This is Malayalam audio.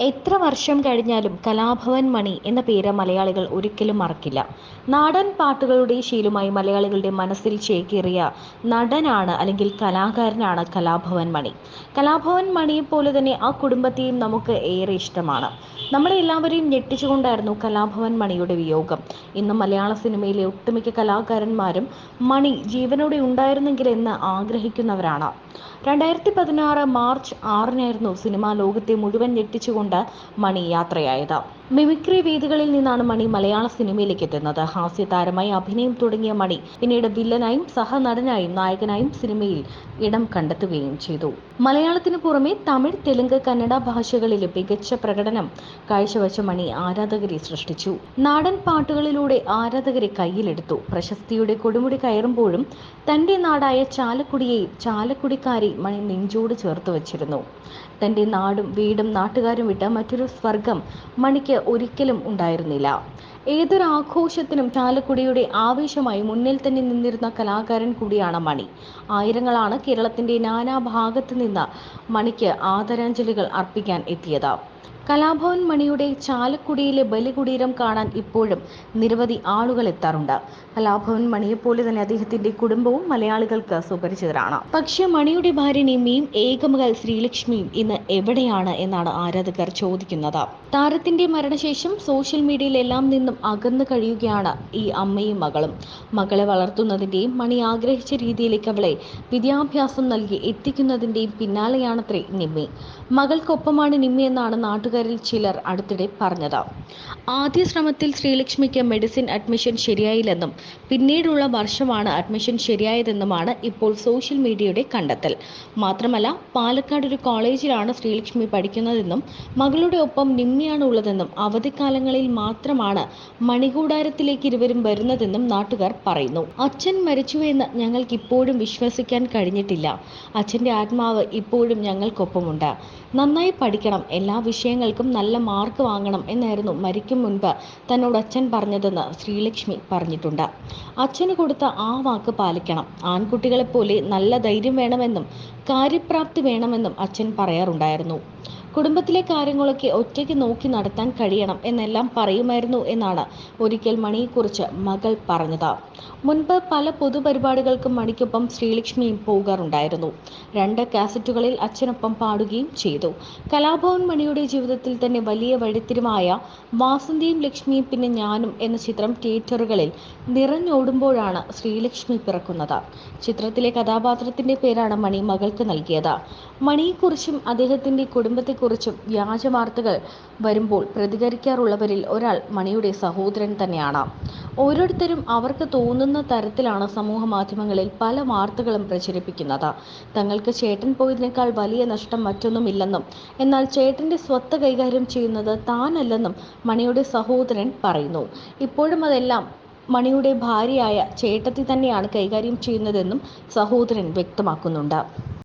എത്ര വർഷം കഴിഞ്ഞാലും കലാഭവൻ മണി എന്ന പേര് മലയാളികൾ ഒരിക്കലും മറക്കില്ല. നാടൻ പാട്ടുകളുടെ ശീലമായി മലയാളികളുടെ മനസ്സിൽ ചേക്കേറിയ നടനാണ് അല്ലെങ്കിൽ കലാകാരനാണ് കലാഭവൻ മണി. കലാഭവൻ മണിയെ പോലെ തന്നെ ആ കുടുംബത്തെയും നമുക്ക് ഏറെ ഇഷ്ടമാണ്. നമ്മളെ എല്ലാവരെയും ഞെട്ടിച്ചുകൊണ്ടായിരുന്നു കലാഭവൻ മണിയുടെ വിയോഗം. ഇന്ന് മലയാള സിനിമയിലെ ഒട്ടുമിക്ക കലാകാരന്മാരും മണി ജീവനോടെ ഉണ്ടായിരുന്നെങ്കിൽ എന്ന് ആഗ്രഹിക്കുന്നവരാണ്. രണ്ടായിരത്തി പതിനാറ് മാർച്ച് ആറിനായിരുന്നു സിനിമാ ലോകത്തെ മുഴുവൻ ഞെട്ടിച്ചുകൊണ്ട് മണി യാത്രയായത്. മിമിക്രി വേദികളിൽ നിന്നാണ് മണി മലയാള സിനിമയിലേക്ക് എത്തുന്നത്. ഹാസ്യ താരമായി അഭിനയം തുടങ്ങിയ മണി പിന്നീട് വില്ലനായും സഹനടനായും നായകനായും സിനിമയിൽ ഇടം കണ്ടെത്തുകയും ചെയ്തു. മലയാളത്തിന് പുറമെ തമിഴ് തെലുങ്ക് കന്നഡ ഭാഷകളിലെ മികച്ച പ്രകടനം കാഴ്ചവെച്ച മണി ആരാധകരെ സൃഷ്ടിച്ചു. നാടൻ പാട്ടുകളിലൂടെ ആരാധകരെ കയ്യിലെടുത്തു. പ്രശസ്തിയുടെ കൊടുമുടി കയറുമ്പോഴും തന്റെ നാടായ ചാലക്കുടിയെയും ചാലക്കുടിക്കാരെ മണി നെഞ്ചോട് ചേർത്ത് വച്ചിരുന്നു. തന്റെ നാടും വീടും നാട്ടുകാരും വിട്ട മറ്റൊരു സ്വർഗം മണിക്ക് ഒരിക്കലും ഉണ്ടായിരുന്നില്ല. ഏതൊരു ആഘോഷത്തിനും ചാലക്കുടിയുടെ ആവേശമായി മുന്നിൽ തന്നെ നിന്നിരുന്ന കലാകാരൻ കൂടിയാണ് മണി. ആയിരങ്ങളാണ് കേരളത്തിന്റെ നാനാഭാഗത്ത് നിന്ന് മണിക്ക് ആദരാഞ്ജലികൾ അർപ്പിക്കാൻ എത്തിയത്. കലാഭവൻ മണിയുടെ ചാലക്കുടിയിലെ ബലികുടീരം കാണാൻ ഇപ്പോഴും നിരവധി ആളുകൾ എത്താറുണ്ട്. കലാഭവൻ മണിയെപ്പോലെ തന്നെ അദ്ദേഹത്തിന്റെ കുടുംബവും മലയാളികൾക്ക് സുപരിചിതരാണ്. പക്ഷേ മണിയുടെ ഭാര്യ നിമ്മിയും ഏകമകൾ ശ്രീലക്ഷ്മിയും ഇന്ന് എവിടെയാണ് എന്നാണ് ആരാധകർ ചോദിക്കുന്നത്. താരത്തിന്റെ മരണശേഷം സോഷ്യൽ മീഡിയയിലെല്ലാം നിന്നും അകന്നു കഴിയുകയാണ് ഈ അമ്മയും മകളും. മകളെ വളർത്തുന്നതിന്റെയും മണി ആഗ്രഹിച്ച രീതിയിലേക്ക് അവളെ വിദ്യാഭ്യാസം നൽകി എത്തിക്കുന്നതിന്റെയും പിന്നാലെയാണത്രേ നിമ്മി. മകൾക്കൊപ്പമാണ് നിമ്മി എന്നാണ് നാട്ടുകാരിൽ ചിലർ അടുത്തിടെ പറഞ്ഞത്. ആദ്യ ശ്രമത്തിൽ ശ്രീലക്ഷ്മിക്ക് മെഡിസിൻ അഡ്മിഷൻ ശരിയായില്ലെന്നും പിന്നീടുള്ള വർഷമാണ് അഡ്മിഷൻ ശരിയായതെന്നുമാണ് ഇപ്പോൾ സോഷ്യൽ മീഡിയയുടെ കണ്ടെത്തൽ. മാത്രമല്ല പാലക്കാട് ഒരു കോളേജിലാണ് ശ്രീലക്ഷ്മി പഠിക്കുന്നതെന്നും മകളുടെ ഒപ്പം നിമ്മിയാണ് ഉള്ളതെന്നും അവധിക്കാലങ്ങളിൽ മാത്രമാണ് മണികൂടാരത്തിലേക്ക് ഇരുവരും വരുന്നതെന്നും നാട്ടുകാർ പറയുന്നു. അച്ഛൻ മരിച്ചുവെന്ന് ഞങ്ങൾക്ക് ഇപ്പോഴും വിശ്വസിക്കാൻ കഴിഞ്ഞിട്ടില്ല. അച്ഛന്റെ ആത്മാവ് ഇപ്പോഴും ഞങ്ങൾക്കൊപ്പമുണ്ട്. നന്നായി പഠിക്കണം. എല്ലാ വിഷയങ്ങൾക്കും നല്ല മാർക്ക് വാങ്ങണം എന്നായിരുന്നു മരിക്കും മുൻപ് തന്നോട് അച്ഛൻ പറഞ്ഞതെന്ന് ശ്രീലക്ഷ്മി പറഞ്ഞിട്ടുണ്ട്. അച്ഛന് കൊടുത്ത ആ വാക്ക് പാലിക്കണം. ആൺകുട്ടികളെപ്പോലെ നല്ല ധൈര്യം വേണമെന്നും കാര്യപ്രാപ്തി വേണമെന്നും അച്ഛൻ പറയാറുണ്ടായിരുന്നു. കുടുംബത്തിലെ കാര്യങ്ങളൊക്കെ ഒറ്റയ്ക്ക് നോക്കി നടത്താൻ കഴിയണം എന്നെല്ലാം പറയുമായിരുന്നു എന്നാണ് ഒരിക്കൽ മണിയെക്കുറിച്ച് മകൾ പറഞ്ഞത്. മുൻപ് പല പൊതുപരിപാടികൾക്കും മണിക്കൊപ്പം ശ്രീലക്ഷ്മിയും പോകാറുണ്ടായിരുന്നു. രണ്ട് കാസറ്റുകളിൽ അച്ഛനൊപ്പം പാടുകയും ചെയ്തു. കലാഭവൻ മണിയുടെ ജീവിതത്തിൽ തന്നെ വലിയ വഴിത്തിരിവായ വാസന്തിയും ലക്ഷ്മിയും പിന്നെ ഞാനും എന്ന ചിത്രം തിയേറ്ററുകളിൽ നിറഞ്ഞോടുമ്പോഴാണ് ശ്രീലക്ഷ്മി പിറക്കുന്നത്. ചിത്രത്തിലെ കഥാപാത്രത്തിന്റെ പേരാണ് മണി മകൾക്ക് നൽകിയത്. മണിയെക്കുറിച്ചും അദ്ദേഹത്തിന്റെ കുടുംബത്തെക്കുറിച്ചും വ്യാജ വാർത്തകൾ വരുമ്പോൾ പ്രതികരിക്കാറുള്ളവരിൽ ഒരാൾ മണിയുടെ സഹോദരൻ തന്നെയാണ്. ഓരോരുത്തരും അവർക്ക് തോന്നുന്ന തരത്തിലാണ് സമൂഹ മാധ്യമങ്ങളിൽ പല വാർത്തകളും പ്രചരിപ്പിക്കുന്നത്. തങ്ങൾക്ക് ചേട്ടൻ പോയതിനേക്കാൾ വലിയ നഷ്ടം മറ്റൊന്നുമില്ലെന്നും എന്നാൽ ചേട്ടന്റെ സ്വത്ത് കൈകാര്യം ചെയ്യുന്നത് താനല്ലെന്നും മണിയുടെ സഹോദരൻ പറയുന്നു. ഇപ്പോഴും അതെല്ലാം മണിയുടെ ഭാര്യയായ ചേട്ടത്തി തന്നെയാണ് കൈകാര്യം ചെയ്യുന്നതെന്നും സഹോദരൻ വ്യക്തമാക്കുന്നുണ്ട്.